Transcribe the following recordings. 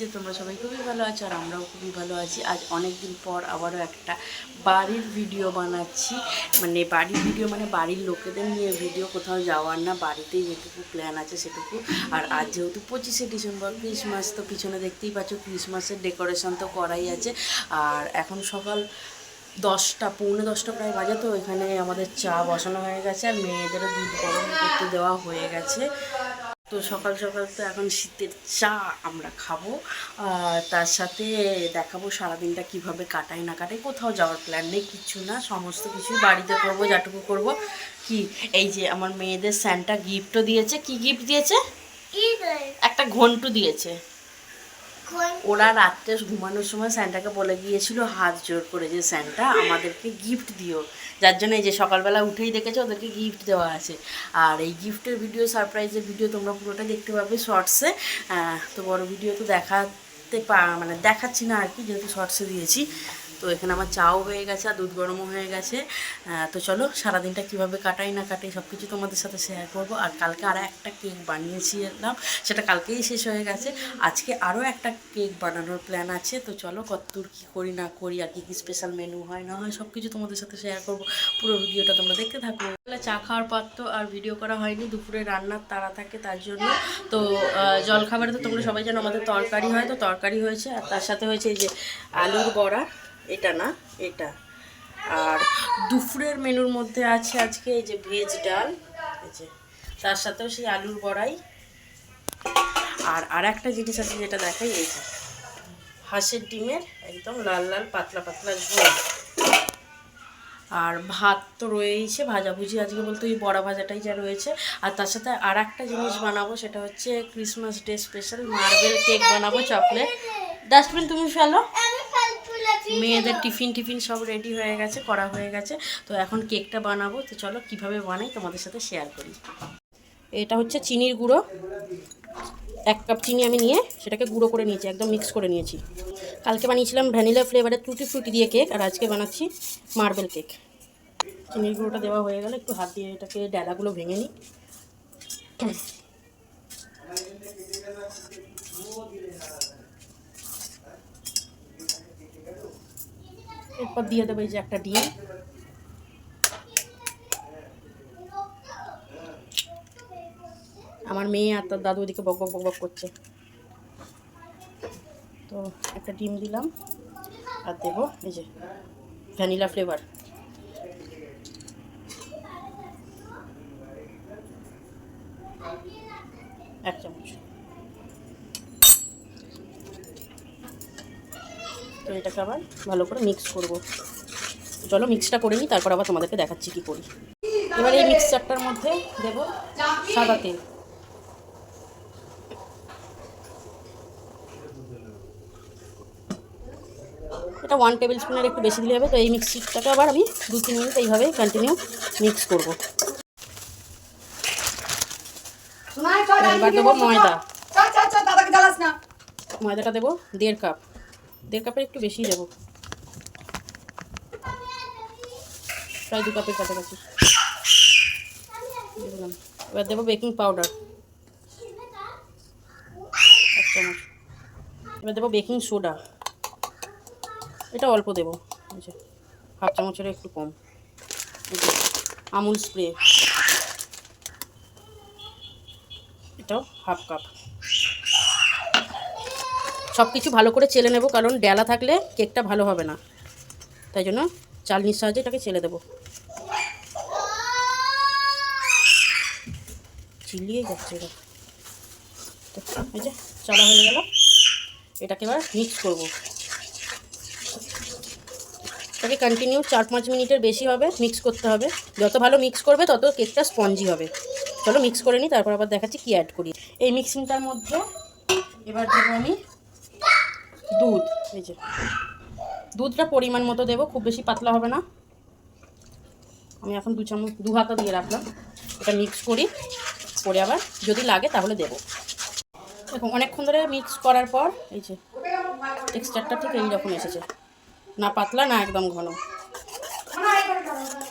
যে তোমরা সবাই খুবই ভালো আছো আর আমরাও খুবই ভালো আছি। আজ অনেক দিন পর আবারও একটা বাড়ির ভিডিও বানাচ্ছি। মানে বাড়ির ভিডিও মানে বাড়ির লোকেদের নিয়ে ভিডিও কোথাও যাওয়ার না, বাড়িতেই যেটুকু প্ল্যান আছে সেটুকু। আর আজ যেহেতু পঁচিশে ডিসেম্বর ক্রিসমাস তো পিছনে দেখতেই পাচ্ছ ক্রিসমাসের ডেকোরেশন তো করাই আছে। আর এখন সকাল দশটা, পৌনে দশটা প্রায় বাজে, তো এখানে আমাদের চা বসানো হয়ে গেছে আর মেয়েদেরও দুধ গরম করতে দেওয়া হয়ে গেছে। তো সকাল সকাল তো এখন শীতের চা আমরা খাব। আর তার সাথে দেখাবো সারাদিনটা কীভাবে কাটাই না কাটাই কোথাও যাওয়ার প্ল্যান নেই কিছু না সমস্ত কিছু বাড়িতে করব যাটুকু করব। কি এই যে আমার মেয়েদের স্যান্টা গিফটও দিয়েছে। কি গিফট দিয়েছে? একটা ঘন্টু দিয়েছে। ওরা রাত্রে ঘুমানোর সময় স্যান্টাকে বলে গিয়েছিল, হাত জোর করে যে স্যান্টা, আমাদেরকে গিফট দিও। যার জন্য এই যে সকালবেলা উঠেই দেখেছ, ওদেরকে গিফট দেওয়া আছে। আর এই গিফটের ভিডিও সারপ্রাইজের ভিডিও তোমরা পুরোটা দেখতে পাবে শর্টসে তো বড় ভিডিও তো দেখাতে পা মানে দেখাচ্ছি না আর কি, যেহেতু শর্টসে দিয়েছি। তো এখানে আমার চাও হয়ে গেছে আর দুধ গরমও হয়ে গেছে। তো চলো, সারাদিনটা কীভাবে কাটাই না কাটাই সব কিছু তোমাদের সাথে শেয়ার করব। আর কালকে আরও একটা কেক বানিয়েছিলাম সেটা কালকেই শেষ হয়ে গেছে। আজকে আরও একটা কেক বানানোর প্ল্যান আছে। তো চলো কতদূর কী করি না করি, আর কী কী স্পেশাল মেনু হয়, না হয় সব কিছু তোমাদের সাথে শেয়ার করব। পুরো ভিডিওটা তোমরা দেখতে থাকো। চা খাওয়ার পর তো আর ভিডিও করা হয়নি, দুপুরে রান্নার তাড়া থাকে তার জন্য। তো জলখাবারে তো তোমরা সবাই জানো আমাদের তরকারি হয়, তো তরকারি হয়েছে, আর তার সাথে হয়েছে এই যে আলুর বড়া। এটা না, এটা। আর দুপুরের মেনুর মধ্যে আছে আজকে এই যে ভেজ ডাল যে। তার সাথেও সেই আলুর বড়াই। আর আর একটা জিনিস আছে যেটা দেখাই, এই যে হাঁসের ডিমের একদম লাল লাল পাতলা পাতলা ঝোল। আর ভাত তো রয়েইছে, ভাজাভুজি আজকে বলতে ওই বড়া ভাজাটাই যা রয়েছে। আর তার সাথে আর একটা জিনিস বানাবো, সেটা হচ্ছে Christmas day special marble cake বানাবো চকলেট ডাস্টবিন তুমি ফেলো। মেয়েদের টিফিন টিফিন সব রেডি হয়ে গেছে করা হয়ে গেছে। তো এখন কেকটা বানাবো। তো চলো কীভাবে বানাই তোমাদের সাথে শেয়ার করি। এটা হচ্ছে চিনির গুঁড়ো। এক কাপ চিনি আমি নিয়ে সেটাকে গুঁড়ো করে নিয়েছি একদম মিক্স করে নিয়েছি। কালকে বানিয়েছিলাম ভ্যানিলা ফ্লেভারের টুটি ফ্রুটি দিয়ে কেক আর আজকে বানাচ্ছি মার্বেল কেক চিনির গুঁড়োটা দেওয়া হয়ে গেলে একটু হাত দিয়ে এটাকে ডেলাগুলো ভেঙে নিই। এরপর দিয়ে দেবো এই যে একটা ডিম। আমার মেয়ে আর তার দাদু ওদিকে বক বক বক করছে। তো একটা ডিম দিলাম, আর দেবো এই যে ভ্যানিলা ফ্লেভার। এক চামচ। তো এটাকে আবার ভালো করে মিক্স করব। চলো মিক্সটা করে নিই তারপর আবার তোমাদেরকে দেখাচ্ছি কি করি। এবার এই মিক্সচারটার মধ্যে দেব সাদা তেল। এটা ওয়ান টেবিল স্পুনের একটু বেশি দিলে হবে তো এই মিক্সিটাকে আবার আমি দু তিন মিনিট এইভাবে কন্টিনিউ মিক্স করব। এবার দেবো ময়দা। ময়দাটা দেবো দেড় কাপ। দেড় কাপের একটু বেশি দেবো। প্রায় দু কাপের কাছাকাছি। এবার দেবো বেকিং পাউডার। এক চামচ। এবার দেবো বেকিং সোডা। এটা অল্প দেবো। এই হাফ চামচের একটু কম। আমুল স্প্রে। এটাও হাফ কাপ। সব কিছু ভালো করে চেলে নেব, কারণ ডেলা থাকলে কেকটা ভালো হবে না। তাই জন্য চালনির সাহায্যে এটাকে চেলে দেবো। চিলিয়ে যাচ্ছে এটা এই যে চালা হয়ে গেল। এটাকে এবার মিক্স করব। এটাকে কন্টিনিউ চার পাঁচ মিনিটের বেশি হবে মিক্স করতে হবে। যত ভালো মিক্স করবে, তত কেকটা স্পঞ্জি হবে। চলো মিক্স করে নিই, তারপর আবার দেখাচ্ছি কী অ্যাড করি। এই মিক্সিংটার মধ্যে এবার দেবো আমি দুধ, এই যে। দুধটা পরিমাণ মতো দেবো, খুব বেশি পাতলা হবে না। আমি এখন দু চামচ, দু হাতা দিয়ে রাখলাম। এটা মিক্স করি, করে আবার যদি লাগে তাহলে দেবো। দেখো, অনেকক্ষণ ধরে মিক্স করার পর, এই যে টেক্সচারটা ঠিক এইরকম এসেছে। না পাতলা, না একদম ঘন।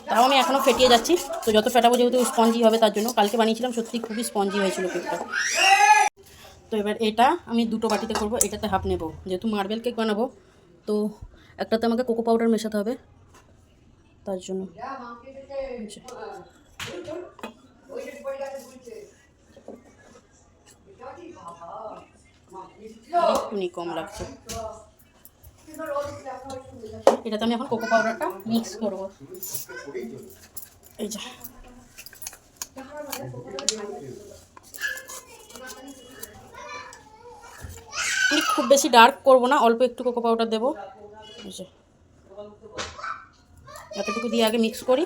তাও আমি এখনও ফেটিয়ে যাচ্ছি। তো যত ফেটাবো, যেহেতু স্পঞ্জি হবে তার জন্য, কালকে বানিয়েছিলাম সত্যি খুবই স্পঞ্জি হয়েছিল কেকটা তো এবার এটা আমি দুটো বাটিতে করব, এটাতে হাফ নেব। যেহেতু মার্বেল কেক বানাবো, তো একটাতে আমাকে কোকো পাউডার মেশাতে হবে। তার জন্য। কম লাগছে। এটাতে আমি এখন কোকো পাউডারটা মিক্স করব। এই যা আমি খুব বেশি ডার্ক করব না, অল্প একটু কোকো পাউডার দেবো। এতটুকু দিয়ে আগে মিক্স করি,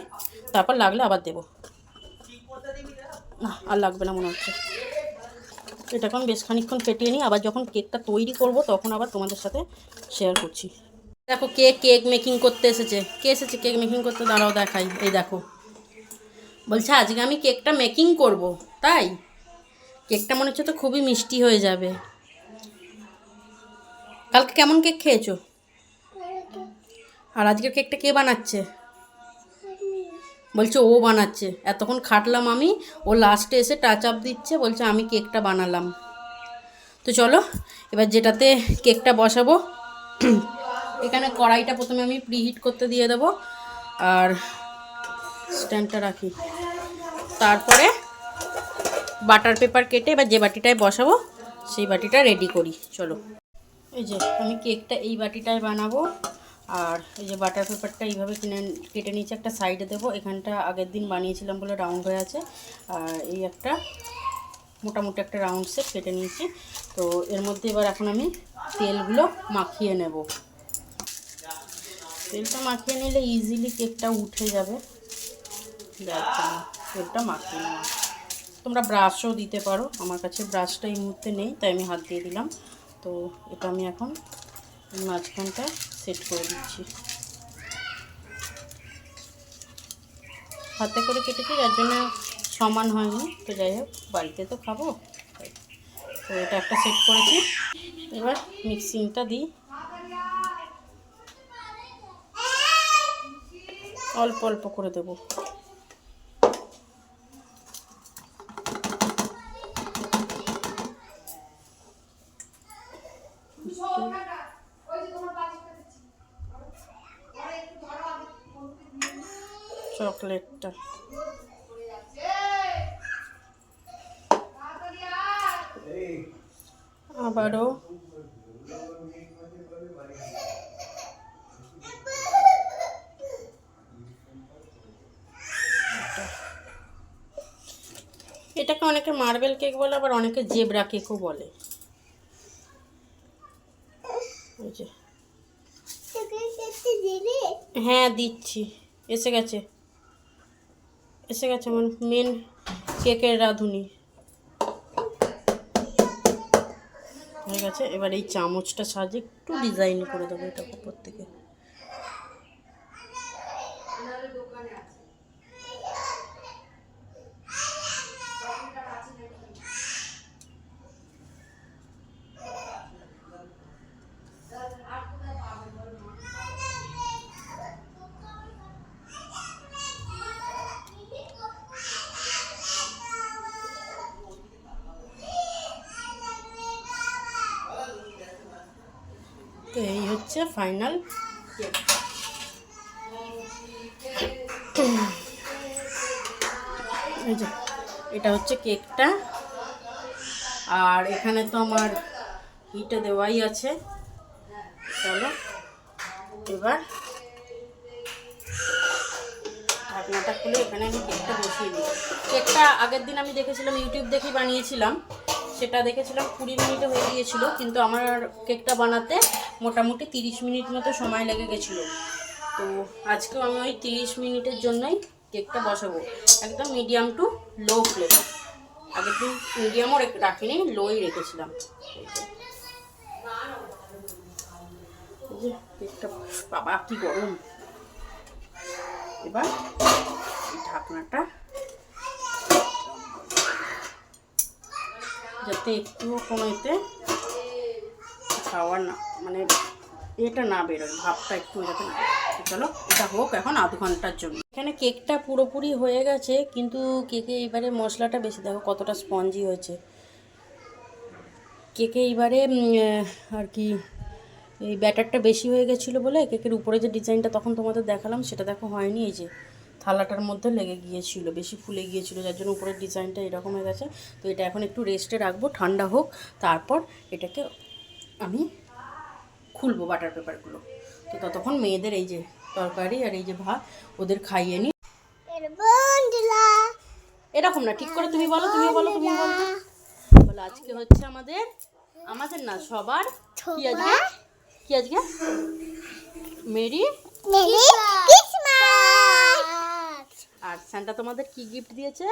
তারপর লাগলে আবার দেবো। না, আর লাগবে না মনে হচ্ছে। এটা এখন বেশ খানিক্ষণ ফেটিয়ে নিই, আবার যখন কেকটা তৈরি করব, তখন আবার তোমাদের সাথে শেয়ার করছি। দেখো কে কেক মেকিং করতে এসেছে। কে এসেছে কেক মেকিং করতে? দাঁড়াও দেখাই। এই দেখো। বলছে, আজকে আমি কেকটা মেকিং করব। তাই? কেকটা মনে হচ্ছে তো খুবই মিষ্টি হয়ে যাবে। কালকে কেমন কেক খেয়েছো? আর আজকের কেকটা কে বানাচ্ছে? বলছে ও বানাচ্ছে। এতক্ষণ খাটলাম আমি, ও লাস্টে এসে টাচ আপ দিচ্ছে, বলছে আমি কেকটা বানালাম। তো চলো, এবার যেটাতে কেকটা বসাবো, এখানে কড়াইটা প্রথমে আমি প্রিহিট করতে দিয়ে দেবো, আর স্ট্যান্ডটা রাখি। তারপরে বাটার পেপার কেটে এবার যে বাটিটায় বসাবো, সেই বাটিটা রেডি করি। চলো। এই যে, আমি কেকটা এই বাটিটায় বানাবো। আর এই যে বাটার পেপারটা এইভাবে কিনে, কেটে নিয়েছি একটা সাইডে দেবো। এখানটা আগের দিন বানিয়েছিলাম বলে রাউন্ড হয়ে আছে। আর এই একটা, মোটামুটি একটা রাউন্ড সেপ কেটে নিয়েছি। তো এর মধ্যে এবার এখন আমি তেলগুলো মাখিয়ে নেব। তেলটা মাখিয়ে নিলে ইজিলি কেকটা উঠে যাবে। তেলটা মাখিয়ে নেওয়া তোমরা ব্রাশও দিতে পারো। আমার কাছে ব্রাশটা এই মুহূর্তে নেই, তাই আমি হাত দিয়ে দিলাম। তো এটা আমি এখন মাঝখানটা সেট করে দিচ্ছি। হাতে করে কেটেছি যার জন্য সমান হয়নি। তো যাই হোক, বাড়িতে তো খাব। তো এটা একটা সেট করেছি। এবার মিক্সিংটা দিই। অল্প অল্প করে দেবো। চকলেটটা আবারও। এটাকে অনেকে মার্বেল কেক বলে আবার অনেকে জেব্রা কেকও বলে। হ্যাঁ দিচ্ছি। এসে গেছে। এসে গেছে আমার মেন কেকের রাঁধুনি। হয়ে গেছে, এবার এই চামচটা সাজে একটু ডিজাইন করে দেবো এটা উপর থেকে তো এই হচ্ছে ফাইনাল। এটা হচ্ছে কেকটা। আর এখানে তো আমার ইটা দেওয়াই আছে। চলো, এবার ঢাকনাটা খুলে এখানে আমি কেকটা বসিয়ে দিই। কেকটা আগের দিন আমি দেখেছিলাম, ইউটিউব দেখেই বানিয়েছিলাম। সেটা দেখেছিলাম, কুড়ি মিনিটে হয়ে গিয়েছিল, কিন্তু আমার কেকটা বানাতে মোটামুটি তিরিশ মিনিট মতো সময় লেগে গেছিল। তো আজকেও আমি ওই তিরিশ মিনিটের জন্যই কেকটা বসাবো। একদম মিডিয়াম টু লো ফ্লেম আগের দিন মিডিয়ামও রাখিনি লোই রেখেছিলাম। কেকটা বাবা, কি গরম। এবার ঢাকনাটা যাতে একটুও কোনো এতে খাওয়ার না মানে এটা না বেরোয়, ভাবটা একটু যাতে না চলো, এটা হোক এখন আধ ঘণ্টার জন্য। এখানে কেকটা পুরোপুরি হয়ে গেছে, কিন্তু কেকে এবারে মশলাটা বেশি, দেখো কতটা স্পঞ্জি হয়েছে। কেকে এইবারে আর কি, এই ব্যাটারটা বেশি হয়ে গেছিল বলে কেকের উপরে যে ডিজাইনটা তখন তোমাদের দেখালাম, সেটা দেখো হয়নি, এই যে থালাটার মধ্যে লেগে গিয়েছিল, বেশি ফুলে গিয়েছিল, যার জন্য উপরের ডিজাইনটা এরকম হয়ে গেছে। তো এটা এখন একটু রেস্টে রাখব, ঠান্ডা হোক, তারপর এটাকে আমি খুলবো বাটার পেপারগুলো তো ততক্ষণ মেয়েদের এই যে তরকারি আর এই যে ভাত ওদের খাইয়ে নি। এরকম না ঠিক করে তুমি বলো তুমি বলো তুমি বলো। বলো আজকে হচ্ছে আমাদের আমাদের না সবার কি আজকে? কি আজকে? মেরি আর স্যান্টা তোমাদের কি গিফট দিয়েছে।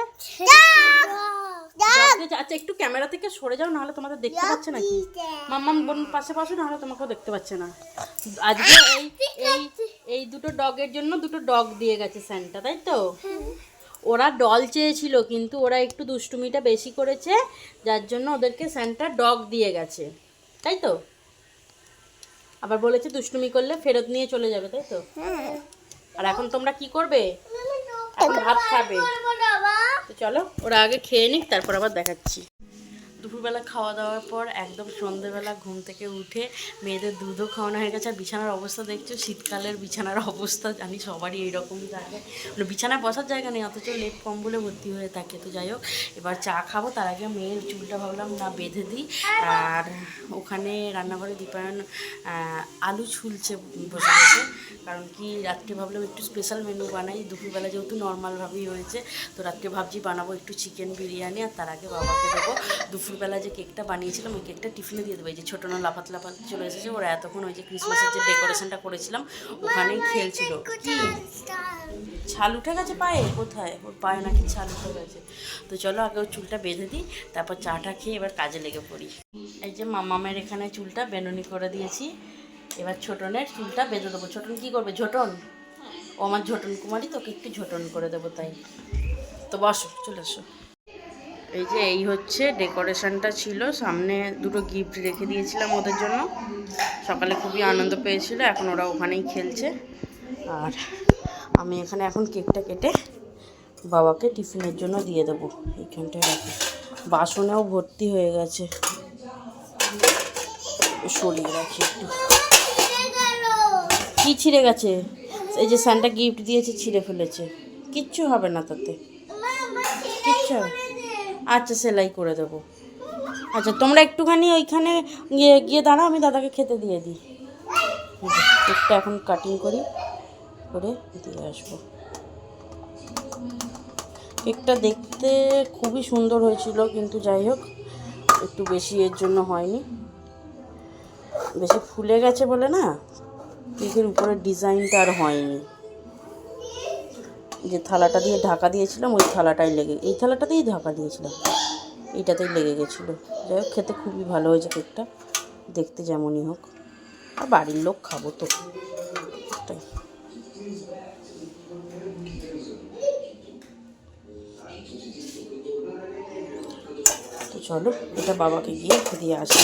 আচ্ছা একটু ক্যামেরা থেকে সরে যাও নাহলে তোমাদের দেখতে পাচ্ছে নাকি? মাম্মাম বোন পাশে পাশে নাহলে তোমাকেও দেখতে পাচ্ছে না। আজকে এই এই এই দুটো ডগের জন্য দুটো ডগ দিয়ে গেছে স্যান্টা তাই তো? ওরা ডল চেয়েছিল কিন্তু ওরা একটু দুষ্টুমিটা বেশি করেছে যার জন্য ওদেরকে স্যান্টা ডগ দিয়ে গেছে তাই তো? আবার বলেছে দুষ্টুমি করলে ফেরত নিয়ে চলে যাবে তাই তো? আর এখন তোমরা কি করবে? এখন ভাত খাবে। চলো ওরা আগে খেয়ে নিক তারপর আবার দেখাচ্ছি। দুপুরবেলা খাওয়া দাওয়ার পর একদম সন্ধেবেলা ঘুম থেকে উঠে মেয়েদের দুধও খাওয়ানো হয়ে গেছে। আর বিছানার অবস্থা দেখছ? শীতকালের বিছানার অবস্থা জানি সবারই এইরকম থাকে মানে বিছানায় বসার জায়গা নেই, অথচ লেপ কম্বলে ভর্তি হয়ে থাকে। তো যাই হোক, এবার চা খাব। তার আগে মেয়ের চুলটা ভাবলাম না বেঁধে দিই। আর ওখানে রান্নাঘরে দীপায়ন আলু ছুলছে বসে বসে। কারণ কি, রাত্রে ভাবলাম একটু স্পেশাল মেনু বানাই। দুপুরবেলা যেহেতু নর্মালভাবেই হয়েছে, তো রাত্রে ভাবছি বানাবো একটু চিকেন বিরিয়ানি। আর তার আগে বাবাকে দেবো দুপুরবেলা যে কেকটা বানিয়েছিলাম ওই কেকটা টিফিনে দিয়ে দেবো। এই যে ছোটো না লাফাত লাফাত চলে এসেছে। ওরা এতক্ষণ ওই যে ক্রিসমাসের যে ডেকোরেশনটা করেছিলাম ওখানেই খেলছিল। কি? ছাল উঠে গেছে পায়ে? কোথায়? ওর পায়ে নাকি ছাল উঠে গেছে। তো চলো আগে ওর চুলটা বেঁধে দিই তারপর চাটা খেয়ে এবার কাজে লেগে পড়ি। এই যে মামামের এখানে চুলটা বেনুনি করে দিয়েছি। এবার ছোটনের চুলটা বেঁধে দেবো। ছোটন কি করবে? ঝোটন? ও আমার ঝোটন কুমারী তোকে একটু ঝোটন করে দেবো তাই। তো বসো চলে এসো। এই যে এই হচ্ছে ডেকোরেশনটা ছিল। সামনে দুটো গিফট রেখে দিয়েছিলাম ওদের জন্য। সকালে খুবই আনন্দ পেয়েছিল, এখন ওরা ওখানেই খেলছে। আর আমি এখানে এখন কেকটা কেটে বাবাকে টিফিনের জন্য দিয়ে দেবো। এইখানটায় রাখি। বাসনেও ভর্তি হয়ে গেছে। সরিয়ে রাখি একটু। কী ছিঁড়ে গেছে? এই যে স্যান্টা গিফট দিয়েছে, ছিঁড়ে ফেলেছে। কিচ্ছু হবে না তাতে। কিচ্ছু হবে- আচ্ছা সেলাই করে দেবো। আচ্ছা তোমরা একটুখানি ওইখানে গিয়ে গিয়ে দাঁড়াও, আমি দাদাকে খেতে দিয়ে দিই। কেকটা এখন কাটিং করি, করে দিয়ে আসব। কেকটা দেখতে খুবই সুন্দর হয়েছিল, কিন্তু যাই হোক, একটু বেশি এর জন্য হয়নি। বেশি ফুলে গেছে বলে না, কেকের উপরের ডিজাইনটা আর হয়নি। যে থালাটা দিয়ে ঢাকা দিয়েছিলাম, ওই থালাটাই লেগে, এই থালাটাতেই ঢাকা দিয়েছিলাম। এইটাতেই লেগে গেছিল। যাই হোক, খেতে খুবই ভালো হয়েছে কেকটা। দেখতে যেমনই হোক। আর বাড়ির লোক খাব তো। তো চলো, এটা বাবাকে গিয়ে দিয়ে আসি।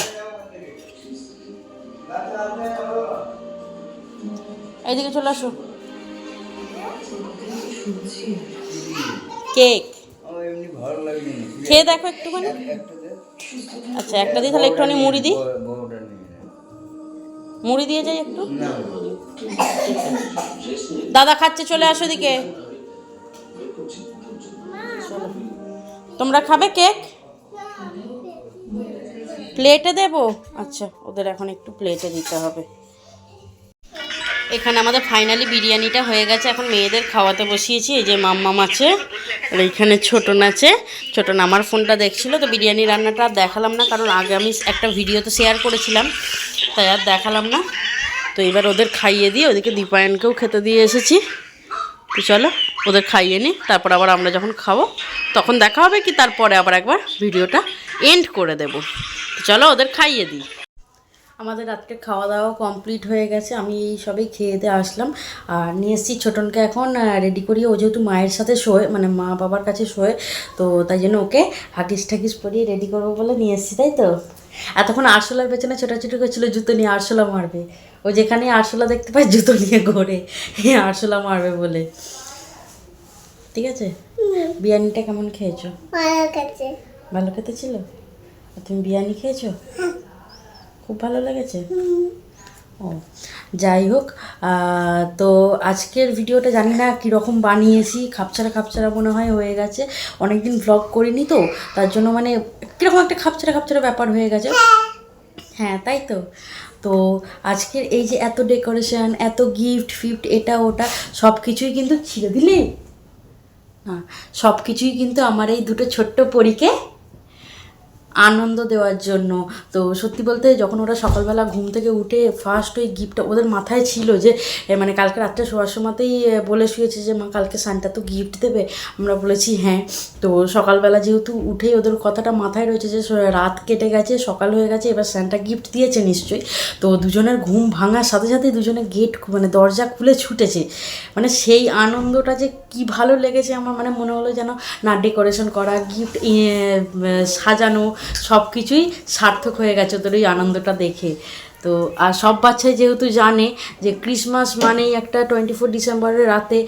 এইদিকে চলে আসো। কেক। খেয়ে দেখো একটুখানি। আচ্ছা একটা দিই তাহলে একটুখানি মুড়ি দিই। মুড়ি দিয়ে যাই একটু। দাদা খাচ্ছে চলে আসো দিকে তোমরা খাবে কেক? প্লেটে দেবো? আচ্ছা ওদের এখন একটু প্লেটে দিতে হবে। এখানে আমাদের ফাইনালি বিরিয়ানিটা হয়ে গেছে। এখন মেয়েদের খাওয়াতে বসিয়েছি। এই যে মাম্মাম আছে, আর এইখানে ছোটন আছে। ছোটন আমার ফোনটা দেখছিল, তো বিরিয়ানি রান্নাটা আর দেখালাম না, কারণ আগে আমি একটা ভিডিও তো শেয়ার করেছিলাম। তাই আর দেখালাম না। তো এবার ওদের খাইয়ে দিয়ে ওদেরকে দীপায়নকেও খেতে দিয়ে এসেছি। তো চলো, ওদের খাইয়ে নিই তারপর আবার আমরা যখন খাব, তখন দেখা হবে কি তারপরে আবার একবার ভিডিওটা এন্ড করে দেব। চলো, ওদের খাইয়ে দিই। আমাদের রাত্রে খাওয়া দাওয়া কমপ্লিট হয়ে গেছে। আমি এই সবেই খেয়ে দিয়ে আসলাম। আর নিয়ে এসেছি ছোটনকে এখন রেডি করিয়ে। ও যেহেতু মায়ের সাথে শোয় মানে মা বাবার কাছে শোয় তো তাই জন্য ওকে হাগিস ঠাগিস পরিয়ে রেডি করব বলে নিয়ে এসেছি তাই তো? এতক্ষণ আরশোলার পেছনে ছোটাছুটি করছিল জুতো নিয়ে আরশোলা মারবে। ও যেখানে আরশোলা দেখতে পায় জুতো নিয়ে ঘোরে। হ্যাঁ আরশোলা মারবে বলে। ঠিক আছে? বিরিয়ানিটা কেমন খেয়েছো? ভালো খেতে। ছিল? তুমি বিরিয়ানি খেয়েছো? খুব ভালো লেগেছে? ও, যাই হোক তো আজকের ভিডিওটা জানি না কীরকম বানিয়েছি, খাপছাড়া খাপছাড়া মনে হয় হয়ে গেছে। অনেকদিন ভ্লগ করিনি তো, তার জন্য মানে কীরকম একটা খাপছাড়া খাপছাড়া ব্যাপার হয়ে গেছে। হ্যাঁ তাই তো। তো আজকের এই যে এত ডেকোরেশন এত গিফট ফিফট, এটা, ওটা সব কিছুই কিন্তু ছিঁড়ে দিলে? হ্যাঁ সব কিছুই কিন্তু আমার এই দুটো ছোট্ট পরীকে আনন্দ দেওয়ার জন্য। তো সত্যি বলতে যখন ওরা সকালবেলা ঘুম থেকে উঠে ফার্স্ট ওই গিফটটা ওদের মাথায় ছিল যে মানে কালকে রাত্রে শোয়ার সময়তেই বলে শুয়েছে যে, মা, কালকে সানটা তো গিফট দেবে। আমরা বলেছি হ্যাঁ। তো সকালবেলা যেহেতু উঠেই ওদের কথাটা মাথায় রয়েছে যে রাত কেটে গেছে, সকাল হয়ে গেছে, এবার স্যান্টা গিফট দিয়েছে নিশ্চয়ই। তো দুজনের ঘুম ভাঙার সাথে সাথেই দুজনে গেট মানে দরজা খুলে ছুটেছে। মানে সেই আনন্দটা যে কি ভালো লেগেছে আমার মানে মনে হলো যেন, না ডেকোরেশন করা গিফট সাজানো সব কিছুই সার্থক হয়ে গেছে ওদের ওই আনন্দটা দেখে। তো, আর সব বাচ্চাই যেহেতু জানে যে ক্রিসমাস মানেই একটা টোয়েন্টি ফোর ডিসেম্বরের রাতে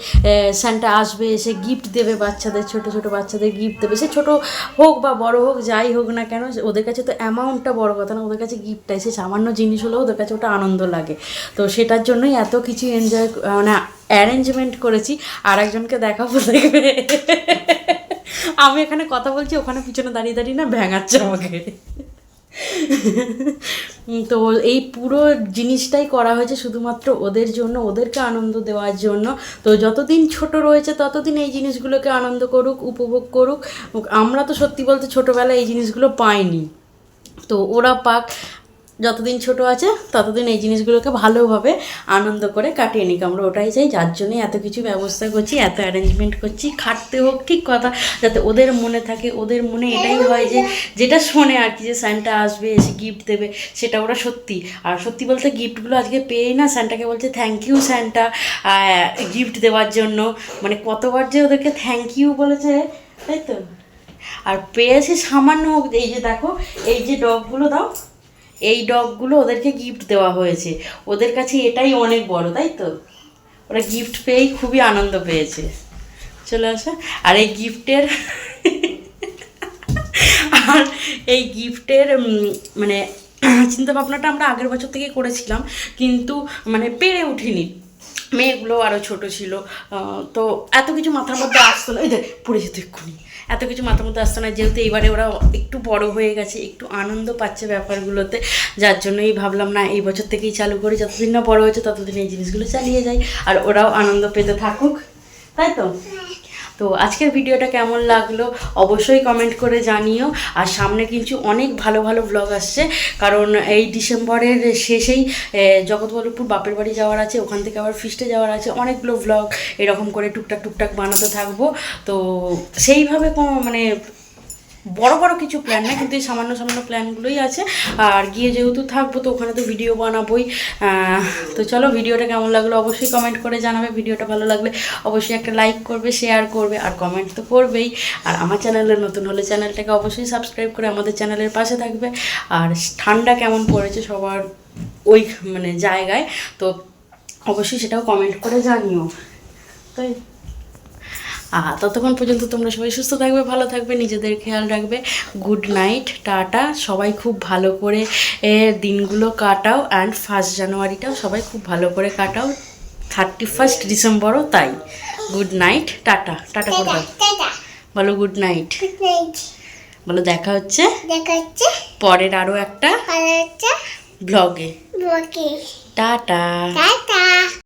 স্যান্টা আসবে, এসে গিফট দেবে বাচ্চাদের, ছোট ছোট বাচ্চাদের গিফট দেবে। সে ছোট হোক বা বড় হোক, যাই হোক না কেন, ওদের কাছে তো অ্যামাউন্টটা বড় কথা না, ওদের কাছে গিফটটা সে সামান্য জিনিস হলেও ওদের কাছে ওটা আনন্দ লাগে। তো সেটার জন্যই এত কিছু এনজয় মানে অ্যারেঞ্জমেন্ট করেছি। আর একজনকে দেখাবো দেখবে। আমি এখানে কথা বলছি, ওখানে পিছনে দাঁড়িয়ে দাঁড়িয়ে না ভেঙাচ্ছে আমাকে। তো এই পুরো জিনিসটাই করা হয়েছে শুধুমাত্র ওদের জন্য, ওদেরকে আনন্দ দেওয়ার জন্য। তো যতদিন ছোট রয়েছে, ততদিন এই জিনিসগুলোকে আনন্দ করুক, উপভোগ করুক। আমরা তো সত্যি বলতে ছোটোবেলায় এই জিনিসগুলো পাইনি। তো ওরা পাক যতদিন ছোট আছে, ততদিন এই জিনিসগুলোকে ভালোভাবে আনন্দ করে কাটিয়ে নিক। আমরা ওটাই চাই, যার জন্যই এত কিছু ব্যবস্থা করছি, এত অ্যারেঞ্জমেন্ট করছি, খাটতে হোক, ঠিক কথা, যাতে ওদের মনে থাকে, ওদের মনে এটাই হয় যে, যেটা শোনে আর কি, যে স্যান্টা আসবে, এসে গিফট দেবে, সেটা ওরা সত্যি। আর সত্যি বলতে গিফটগুলো আজকে পেয়েই না, স্যান্টাকে বলছে থ্যাংক ইউ স্যান্টা গিফট দেওয়ার জন্য। মানে কতবার যে ওদেরকে থ্যাংক ইউ বলেছে, তাই তো? আর পেয়েছে সামান্য, এই যে দেখো, এই যে ডগগুলো দাও এই ডগগুলো ওদেরকে গিফট দেওয়া হয়েছে। ওদের কাছে এটাই অনেক বড়, তাই তো? ওরা গিফট পেয়েই খুবই আনন্দ পেয়েছে। চলে আসা। আর এই গিফটের আর এই গিফটের মানে চিন্তা ভাবনাটা আমরা আগের বছর থেকে করেছিলাম, কিন্তু মানে পেরে উঠিনি। মেয়েগুলো আরও ছোট ছিল তো এত কিছু মাথার মধ্যে আসতো না। এই পড়ে যেত এক্ষুনি। এত কিছু মাথার মধ্যে আসতো না, যেহেতু এবারে ওরা একটু বড় হয়ে গেছে, একটু আনন্দ পাচ্ছে ব্যাপারগুলোতে, যার জন্যই ভাবলাম না এই বছর থেকেই চালু করি, যতদিন না বড় হয়েছে ততদিন এই জিনিসগুলো চালিয়ে যায় আর ওরাও আনন্দ পেতে থাকুক, তাই তো? তো আজকের ভিডিওটা কেমন লাগল অবশ্যই কমেন্ট করে জানিও। আর সামনে কিন্তু অনেক ভালো ভালো ব্লগ আসছে, কারণ এই ডিসেম্বরের শেষেই জগৎবল্লভপুর বাপের বাড়ি যাওয়ার আছে, ওখান থেকে আবার ফিস্টে যাওয়ার আছে, অনেকগুলো ব্লগ এরকম করে টুকটাক টুকটাক বানাতে থাকব। তো সেইভাবে মানে বড় বড় কিছু প্ল্যান না, কিন্তু এই সামান্য সামান্য প্ল্যানগুলোই আছে। আর গিয়ে যেহেতু থাকব, তো ওখানে তো ভিডিও বানাবোই। তো চলো ভিডিওটা কেমন লাগল অবশ্যই কমেন্ট করে জানাবে। ভিডিওটা ভালো লাগলে অবশ্যই একটা লাইক করবে শেয়ার করবে, আর কমেন্ট তো করবেই। আর আমার চ্যানেলে নতুন হলে চ্যানেলটাকে অবশ্যই সাবস্ক্রাইব করে আমাদের চ্যানেলের পাশে থাকবে। আর ঠান্ডা কেমন পড়েছে সবার ওই মানে জায়গায়, তো অবশ্যই সেটাও কমেন্ট করে জানিও। তাই? ততক্ষণ পর্যন্ত তোমরা সবাই সুস্থ থাকবে ভালো থাকবে নিজেদের খেয়াল রাখবে। Good night tata. সবাই খুব ভালো করে দিনগুলো কাটাও অ্যান্ড ফার্স্ট জানুয়ারিটাও সবাই খুব ভালো করে কাটাও। থার্টি ফার্স্ট ডিসেম্বরও তাই। Good night tata. টাটা করে দাও। বলো গুড নাইট বলো দেখা হচ্ছে দেখা হচ্ছে পরের আরও একটা ভালো ব্লগে টাটা। টাটা।